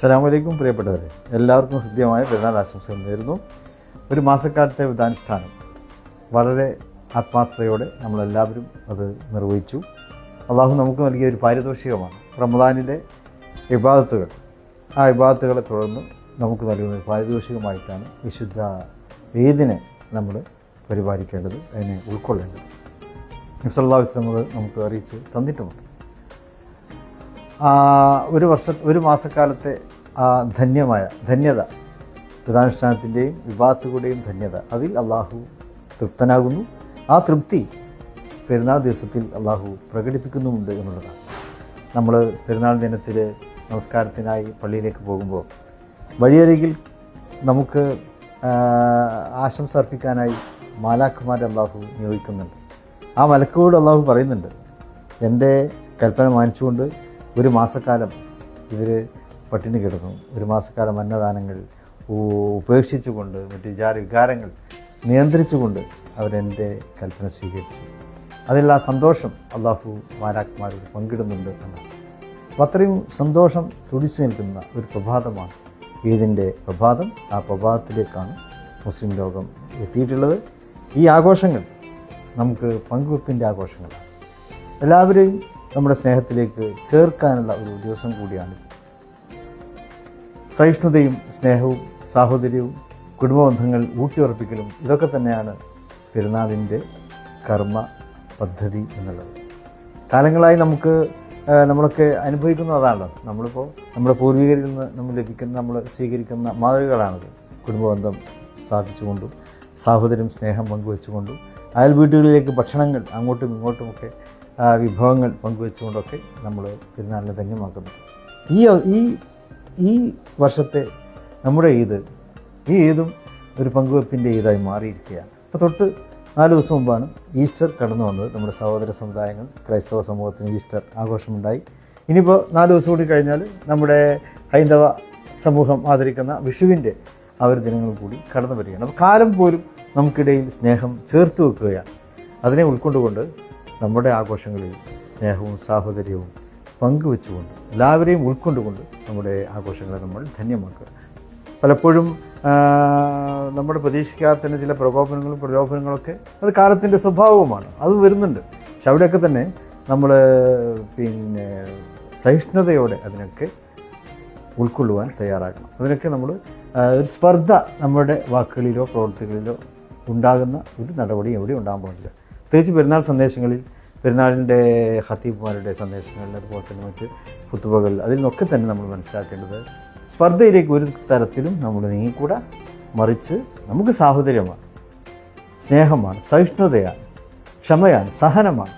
അസ്സലാമലൈക്കും പ്രിയപ്പെട്ടവരെ. എല്ലാവർക്കും ഹൃദ്യമായ പെരുന്നാൾ ആശംസകൾ നേരുന്നു. ഒരു മാസക്കാലത്തെ വിധാനുഷ്ഠാനം വളരെ ആത്മാർത്ഥതയോടെ നമ്മളെല്ലാവരും അത് നിർവഹിച്ചു. അള്ളാഹു നമുക്ക് നൽകിയ ഒരു പാരിതോഷികമാണ്. റമദാനിലെ ഇബാദത്തുകൾ. ആ ഇബാദത്തുകളെ തുടർന്ന് നമുക്ക് നൽകുന്ന ഒരു പാരിതോഷികമായിട്ടാണ് വിശുദ്ധ ഏതിനെ നമ്മൾ പരിപാലിക്കേണ്ടത് അതിനെ ഉൾക്കൊള്ളേണ്ടത്. നിസ്വല്ലാ വസ്ലം അത് നമുക്ക് അറിയിച്ച് തന്നിട്ടുമുണ്ട്. ഒരു വർഷ ഒരു മാസക്കാലത്തെ ധന്യമായ ധന്യത. പ്രധാനുഷ്ഠാനത്തിന്റെയും വിവാഹത്തുകൂടെയും ധന്യത. അതിൽ അള്ളാഹു തൃപ്തനാകുന്നു. ആ തൃപ്തി പെരുന്നാൾ ദിവസത്തിൽ അള്ളാഹു പ്രകടിപ്പിക്കുന്നുമുണ്ട് എന്നുള്ളതാണ്. നമ്മൾ പെരുന്നാൾ ദിനത്തിൽ നമസ്കാരത്തിനായി പള്ളിയിലേക്ക് പോകുമ്പോൾ വഴിയരികിൽ നമുക്ക് ആശംസ അർപ്പിക്കാനായി മാലാഖമാരെ അള്ളാഹു നിയോഗിക്കുന്നുണ്ട്. ആ മലക്കോട് അള്ളാഹു പറയുന്നുണ്ട് എന്റെ കൽപ്പന മാനിച്ചുകൊണ്ട് ഒരു മാസക്കാലം ഇവർ പട്ടിണി കിടന്നു. ഒരു മാസക്കാലം അന്നദാനങ്ങൾ ഉപേക്ഷിച്ചുകൊണ്ട് മറ്റ് വിചാര വികാരങ്ങൾ നിയന്ത്രിച്ചുകൊണ്ട് അവരെന്റെ കൽപ്പന സ്വീകരിച്ചു. അതിൽ ആ സന്തോഷം അള്ളാഹു മാലാഖമാരോട് പങ്കിടുന്നുണ്ട് എന്നാണ്. അപ്പോൾ അത്രയും സന്തോഷം തുടിച്ചു നിൽക്കുന്ന ഒരു പ്രഭാതമാണ് ഈദിന്റെ പ്രഭാതം. ആ പ്രഭാതത്തിലേക്കാണ് മുസ്ലിം ലോകം എത്തിയിട്ടുള്ളത്. ഈ ആഘോഷങ്ങൾ നമുക്ക് പങ്കുവെപ്പിന്റെ ആഘോഷങ്ങളാണ്. എല്ലാവരെയും നമ്മുടെ സ്നേഹത്തിലേക്ക് ചേർക്കാനുള്ള ഒരു ദിവസം കൂടിയാണ്. സഹിഷ്ണുതയും സ്നേഹവും സാഹോദര്യവും കുടുംബബന്ധങ്ങൾ ഊട്ടിയുറപ്പിക്കലും ഇതൊക്കെ തന്നെയാണ് പെരുന്നാളിന്റെ കർമ്മ പദ്ധതി എന്നുള്ളത്. കാലങ്ങളായി നമുക്ക് നമ്മളൊക്കെ അനുഭവിക്കുന്ന അതാണല്ലോ നമ്മളിപ്പോൾ നമ്മുടെ പൂർവികരിൽ നിന്ന് നമ്മൾ ലഭിക്കുന്ന നമ്മൾ സ്വീകരിക്കുന്ന മാതൃകകളാണത്. കുടുംബബന്ധം സ്ഥാപിച്ചുകൊണ്ടും സാഹോദര്യം സ്നേഹം പങ്കുവെച്ചുകൊണ്ടും അയൽ വീടുകളിലേക്ക് ഭക്ഷണങ്ങൾ അങ്ങോട്ടും ഇങ്ങോട്ടുമൊക്കെ വിഭവങ്ങൾ പങ്കുവെച്ചുകൊണ്ടൊക്കെ നമ്മൾ പെരുന്നാളിനെ ധന്യമാക്കുന്നു. ഈ ഈ ഈ വർഷത്തെ നമ്മുടെ ഈദ് ഈ ഈദും ഒരു പങ്കുവെപ്പിന്റെ ഈദായി മാറിയിരിക്കുകയാണ്. അപ്പോൾ തൊട്ട് നാല് ദിവസം മുമ്പാണ് ഈസ്റ്റർ കടന്നു വന്നത്. നമ്മുടെ സഹോദര സമുദായങ്ങൾ ക്രൈസ്തവ സമൂഹത്തിന് ഈസ്റ്റർ ആഘോഷമുണ്ടായി. ഇനിയിപ്പോൾ നാല് ദിവസം കൂടി കഴിഞ്ഞാൽ നമ്മുടെ ഹൈന്ദവ സമൂഹം ആദരിക്കുന്ന വിഷുവിന്റെ ഒരു ദിനങ്ങൾ കൂടി കടന്നു വരികയാണ്. അപ്പോൾ കാലം പോലും നമുക്കിടയിൽ സ്നേഹം ചേർത്ത് വെക്കുകയാണ്. അതിനെ ഉൾക്കൊണ്ടുകൊണ്ട് നമ്മുടെ ആഘോഷങ്ങളിൽ സ്നേഹവും സാഹോദര്യവും പങ്കുവെച്ചുകൊണ്ട് എല്ലാവരെയും ഉൾക്കൊണ്ടുകൊണ്ട് നമ്മുടെ ആഘോഷങ്ങളെ നമ്മൾ ധന്യമാക്കുക. പലപ്പോഴും നമ്മുടെ പ്രതീക്ഷിക്കാത്ത ചില പ്രകോപനങ്ങളും പ്രലോഭനങ്ങളൊക്കെ അത് കാലത്തിന്റെ സ്വഭാവവുമാണ്. അത് വരുന്നുണ്ട്. പക്ഷെ അവിടെയൊക്കെ തന്നെ നമ്മൾ പിന്നെ സഹിഷ്ണുതയോടെ അതിനൊക്കെ ഉൾക്കൊള്ളുവാൻ തയ്യാറാക്കണം അതിനൊക്കെ നമ്മൾ ഒരു സ്പർദ്ധ നമ്മുടെ വാക്കുകളിലോ പ്രവൃത്തികളിലോ ഉണ്ടാകുന്ന ഒരു നടപടി എവിടെയും ഉണ്ടാകാൻ പാടില്ല പ്രത്യേകിച്ച് പെരുന്നാൾ സന്ദേശങ്ങളിൽ പെരുന്നാളിന്റെ ഹത്തീബ്മാരുടെ സന്ദേശങ്ങളിൽ അതുപോലെ തന്നെ മറ്റ് കുത്തുവകൾ അതിൽ നിന്നൊക്കെ തന്നെ നമ്മൾ മനസ്സിലാക്കേണ്ടത് സ്പർദ്ധയിലേക്ക് ഒരു തരത്തിലും നമ്മൾ നീങ്ങിക്കൂടാ. മറിച്ച് നമുക്ക് സാഹോദര്യമാണ് സ്നേഹമാണ് സഹിഷ്ണുതയാണ് ക്ഷമയാണ് സഹനമാണ്.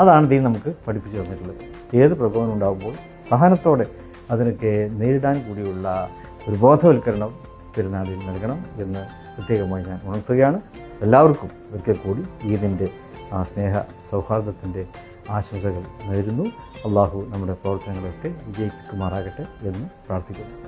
അതാണ് ദൈവം നമുക്ക് പഠിപ്പിച്ചു തന്നിട്ടുള്ളത്. ഏത് പ്രകോപനം ഉണ്ടാകുമ്പോൾ സഹനത്തോടെ അതിനൊക്കെ നേരിടാൻ കൂടിയുള്ള ഒരു ബോധവൽക്കരണം പെരുന്നാളിൽ നൽകണം എന്ന് പ്രത്യേകമായി ഞാൻ ഉണർത്തുകയാണ്. എല്ലാവർക്കും ഒരിക്കൽ കൂടി ഈദിന്റെ ആ സ്നേഹ സൗഹാർദ്ദത്തിന്റെ ആശംസകൾ നേരുന്നു. അള്ളാഹു നമ്മുടെ പ്രവർത്തനങ്ങളൊക്കെ വിജയിക്കുമാറാകട്ടെ എന്ന് പ്രാർത്ഥിക്കുന്നു.